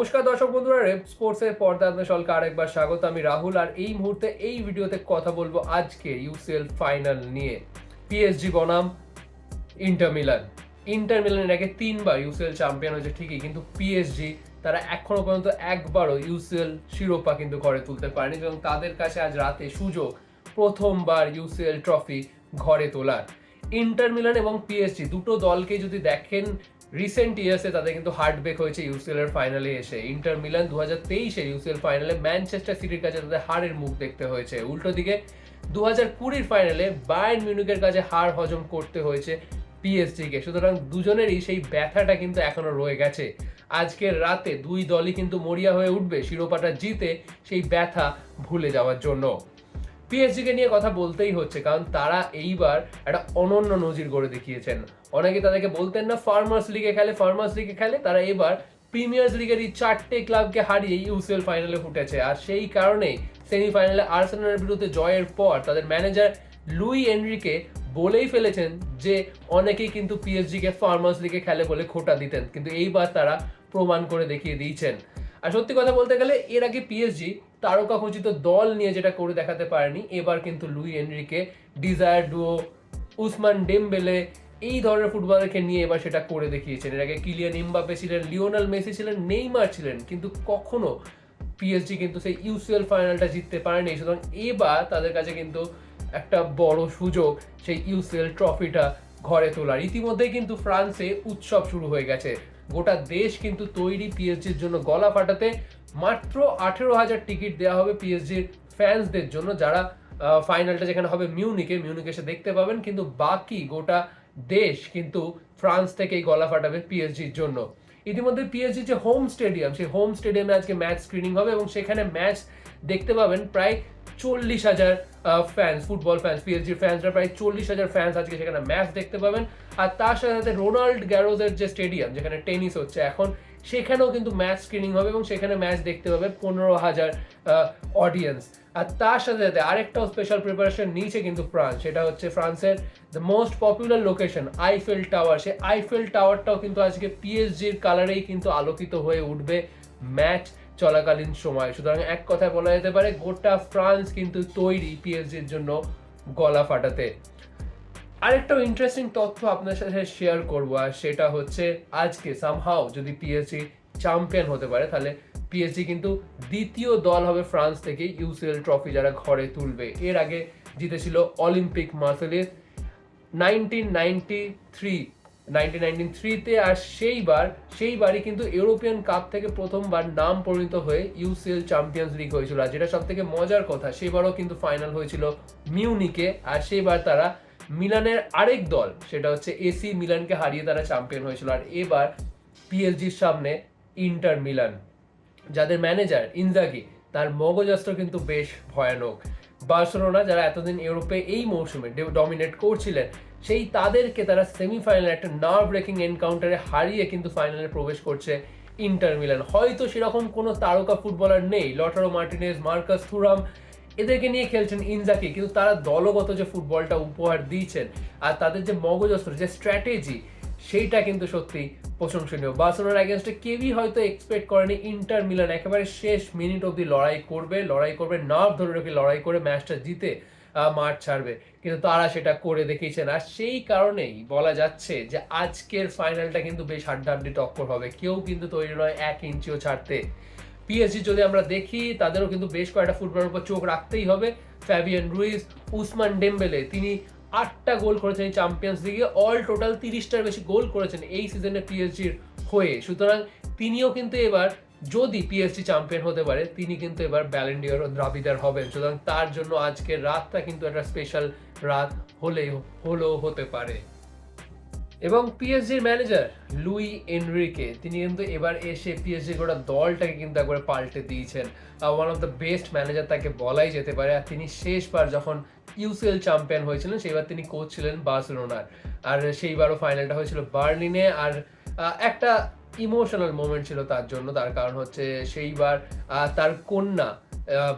নমস্কার দর্শক বন্ধুরা, রেপ স্পোর্টসের পর্দা আপনার সকলকে আরেকবার স্বাগত। আমি রাহুল, আর এই মুহূর্তে এই ভিডিওতে কথা বলব আজকে ইউসিএল ফাইনাল নিয়ে। পিএসজি বনাম ইন্টার মিলান ইন্টার মিলানের আগে তিনবার ইউসিএল চ্যাম্পিয়ন হয়েছে ঠিকই, কিন্তু পিএসজি তারা এখনও পর্যন্ত একবারও ইউসিএল শিরোপা কিন্তু ঘরে তুলতে পারেনি এবং তাদের কাছে আজ রাতে সুযোগ, প্রথমবার ইউসিএল ট্রফি ঘরে তোলার। ইন্টার মিলান এবং পিএসজি দুটো দলকে যদি দেখেন রিসেন্ট ইয়ার্সে তাদের কিন্তু হার্টব্রেক হয়েছে ইউসিএল এর ফাইনালে এসে। ইন্টার মিলান দু হাজার তেইশে ইউসিএল ফাইনালে ম্যানচেস্টার সিটির কাছে তাদের হারের মুখ দেখতে হয়েছে। উল্টো দিকে দু হাজার কুড়ির ফাইনালে বায়ার্ন মিউনিকের কাছে হার হজম করতে হয়েছে পিএসজি কে সুতরাং দুজনেরই সেই ব্যথাটা কিন্তু এখনও রয়ে গেছে। আজকের রাতে দুই দলই কিন্তু মরিয়া হয়ে উঠবে। শিরোপাটা জিতে সেই ব্যথা ভুলে যাওয়ার জন্য। পিএসজি কে নিয়ে কথা বলতেই হচ্ছে, কারণ তারা এইবার একটা অনন্য নজির গড়ে দেখিয়েছেন। অনেকে তাদেরকে বলতেন না ফার্মার্স লিগে খেলে ফার্মার্স লিগে খেলে, তারা এবার প্রিমিয়ার্স লিগের এই চারটে ক্লাবকে হারিয়ে ইউসিএল ফাইনালে ফুটেছে। আর সেই কারণেই সেমিফাইনালে আর্সেনালের বিরুদ্ধে জয়ের পর তাদের ম্যানেজার লুই এনরিকে বলেই ফেলেছেন যে অনেকেই কিন্তু পিএসজি কে ফার্মার্স লিগে খেলে বলে খোটা দিতেন, কিন্তু এইবার তারা প্রমাণ করে দেখিয়ে দিয়েছেন। আর সত্যি কথা বলতে গেলে, এর আগে পিএসজি তারকা খচিত দল নিয়ে যেটা করে দেখাতে পারেনি, এবার কিন্তু Luis Enrique Desire Doue Ousmane Dembele এই ধরনের ফুটবলারকে নিয়ে এবার সেটা করে দেখিয়েছেন। এর আগে কিলিয়ান ইমবাপে ছিলেন, লিওনাল মেসি ছিলেন, নেইমার ছিলেন, কিন্তু কখনো পিএসজি কিন্তু সেই ইউসিএল ফাইনালটা জিততে পারেনি। সুতরাং এবার তাদের কাছে কিন্তু একটা বড় সুযোগ সেই ইউসিএল ট্রফিটা ঘরে তোলার। ইতিমধ্যেই কিন্তু ফ্রান্সে উৎসব শুরু হয়ে গেছে। গোটা দেশ কিন্তু তৈরি পিএসজির জন্য গলা ফাটাতে মাত্র আঠেরো হাজার টিকিট দেওয়া হবে পিএসজির ফ্যান্সদের জন্য যারা ফাইনালটা যেখানে হবে মিউনিকে মিউনিক এসে দেখতে পাবেন, কিন্তু বাকি গোটা দেশ কিন্তু ফ্রান্স থেকেই গলা ফাটাবে পিএসজির জন্য। ইতিমধ্যে পিএসজি যে হোম স্টেডিয়াম সেই হোম স্টেডিয়ামে আজকে ম্যাচ স্ক্রিনিং হবে এবং সেখানে ম্যাচ দেখতে পাবেন প্রায় চল্লিশ হাজার ফ্যান্স ফুটবল ফ্যান্স পিএসজির ফ্যান্সরা প্রায় চল্লিশ হাজার ফ্যান্স আজকে সেখানে ম্যাচ দেখতে পাবেন। আর তার সাথে সাথে রোনাল্ড গ্যারোজের যে স্টেডিয়াম যেখানে টেনিস হচ্ছে এখন সেখানেও কিন্তু ম্যাচ স্ক্রিনিং হবে এবং সেখানে ম্যাচ দেখতে পাবে পনেরো হাজার অডিয়েন্স আর তার সাথে সাথে আরেকটাও স্পেশাল প্রিপারেশন নিয়েছে কিন্তু ফ্রান্স সেটা হচ্ছে ফ্রান্সের the most popular location Eiffel Tower say Eiffel টাওয়ারটাও কিন্তু আজকে পিএসজির কালারেই কিন্তু আলোকিত হয়ে উঠবে ম্যাচ চলাকালীন সময়। সুতরাং এক কথায় বলা যেতে পারে গোটা ফ্রান্স কিন্তু তৈরি পিএসজির জন্য গলা ফাটাতে। আরেকটা ইন্টারেস্টিং তথ্য আপনার সাথে শেয়ার করব, আর সেটা হচ্ছে আজকে সামহাও যদি পিএসজি চ্যাম্পিয়ন হতে পারে, তাহলে পিএসজি কিন্তু দ্বিতীয় দল হবে ফ্রান্স থেকে ইউসিএল ট্রফি যারা ঘরে তুলবে। এর আগে জিতেছিল Olympique Marseille nineteen ninety three nineteen nineteen থ্রিতে আর সেইবার, সেইবারই কিন্তু ইউরোপিয়ান কাপ থেকে প্রথমবার নাম পরিণত হয়ে ইউসিএল চ্যাম্পিয়ন্স লিগ হয়েছিল। আর যেটা সব থেকে মজার কথা সেবারও কিন্তু ফাইনাল হয়েছিল মিউনিকে আর সেইবার তারা মিলানের আরেক দল, সেটা হচ্ছে এসি মিলানকে হারিয়ে তারা চ্যাম্পিয়ন হয়েছিল। আর এবার পিএসজির সামনে ইন্টার মিলান, যাদের ম্যানেজার ইনজাগি, তার মগজাস্ত্র কিন্তু বেশ ভয়ানক। বার্সেলোনা, যারা এতদিন ইউরোপে এই মৌসুমে ডমিনেট করছিলেন, সেই তাদেরকে তারা সেমিফাইনালে একটা নার্ভ ব্রেকিং এনকাউন্টারে হারিয়ে কিন্তু ফাইনালে প্রবেশ করছে ইন্টার মিলান। হয়তো সেরকম কোনো তারকা ফুটবলার নেই, লটারো মার্টিনেজ, মার্কাস থুরাম এদেরকে নিয়ে খেলছেন ইনজাকি, কিন্তু তারা দলগত যে ফুটবলটা উপহার দিয়েছেন আর তাদের যে মগজস্ত্র যে স্ট্র্যাটেজি সেইটা কিন্তু সত্যি প্রশংসনীয়। বার্সেলোনার এগেনস্টে কেউই হয়তো এক্সপেক্ট করেনি, ইন্টার মিলান একেবারে শেষ মিনিট অবধি লড়াই করবে লড়াই করবে নার্ভ ধরে রেখে লড়াই করে ম্যাচটা জিতে মাঠ ছাড়বে। কিন্তু তারা সেটা করে দেখিয়েছেন। আর সেই কারণেই বলা যাচ্ছে যে আজকের ফাইনালটা কিন্তু বেশ হাড্ডাহাড্ডি টক্কর হবে। কেউ কিন্তু তৈরি নয় এক ইঞ্চিও ছাড়তে। পিএসজি যদি আমরা দেখি, তাদেরও কিন্তু বেশ কয়েকটা ফুটবলের উপর চোখ রাখতেই হবে। ফ্যাবিয়ান রুইস উসমান ডেম্বেলে তিনি আটটা গোল করেছেন এই চ্যাম্পিয়ন্স লিগে অল টোটাল তিরিশটার বেশি গোল করেছেন এই সিজনে পিএসজির হয়ে। সুতরাং তিনিও কিন্তু এবার, যদি পিএসজি চ্যাম্পিয়ন হতে পারে, তিনি কিন্তু এবার ব্যালেন্ডিয়ার ও দ্রাবিদার হবেন। সুতরাং তার জন্য আজকের রাতটা কিন্তু একটা স্পেশাল রাত হলেই, হলেও হতে পারে। এবং পিএসজির ম্যানেজার লুই এনরিকে তিনি কিন্তু এবার এসে পিএসজি গোটা দলটাকে কিন্তু একবারে পাল্টে দিয়েছেন। One of the best manager তাকে বলাই যেতে পারে। আর তিনি শেষবার যখন ইউসিএল চ্যাম্পিয়ন হয়েছিলেন, সেইবার তিনি কোচ ছিলেন বার্সেলোনার আর সেইবারও ফাইনালটা হয়েছিল বার্লিনে আর একটা ইমোশনাল মোমেন্ট ছিল তার জন্য। তার কারণ হচ্ছে সেইবার তার কন্যা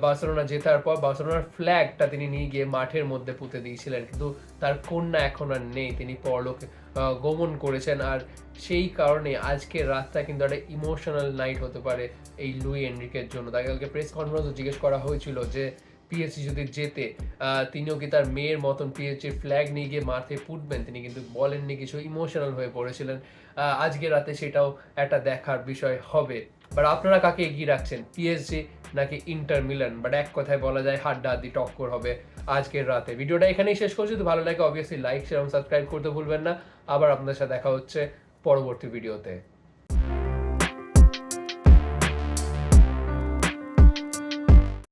বার্সেলোনা জেতার পর বার্সেলোনার ফ্ল্যাগটা তিনি নিয়ে গিয়ে মাঠের মধ্যে পুঁতে দিয়েছিলেন। কিন্তু তার কন্যা এখন আর নেই। তিনি পরলোকে গমন করেছেন। আর সেই কারণে আজকের রাতটা কিন্তু একটা ইমোশনাল নাইট হতে পারে এই লুই এনরিকের জন্য। তাকে কালকে প্রেস কনফারেন্সও জিজ্ঞেস করা হয়েছিল যে পিএসসি যদি জেতে তিনিও কি তার মেয়ের মতন পিএসসির ফ্ল্যাগ নিয়ে গিয়ে মাঠে ফুটবেন? তিনি কিন্তু বলেননি, কিছু ইমোশনাল হয়ে পড়েছিলেন। আজকে রাতে সেটাও একটা দেখার বিষয় হবে। বাট আপনারা কাকে এগিয়ে রাখছেন পিএসজি নাকি ইন্টার মিলান বাট এক কথায় বলা যায়, হাড্ডা হাড্ডাহাড্ডি টক্কর হবে আজকের রাতে। ভিডিওটা এখানেই শেষ করছি। যদি ভালো লাগে অবভিয়াসলি লাইক শেয়ার সাবস্ক্রাইব করতে ভুলবেন না। আবার আপনাদের সাথে দেখা হচ্ছে পরবর্তী ভিডিওতে।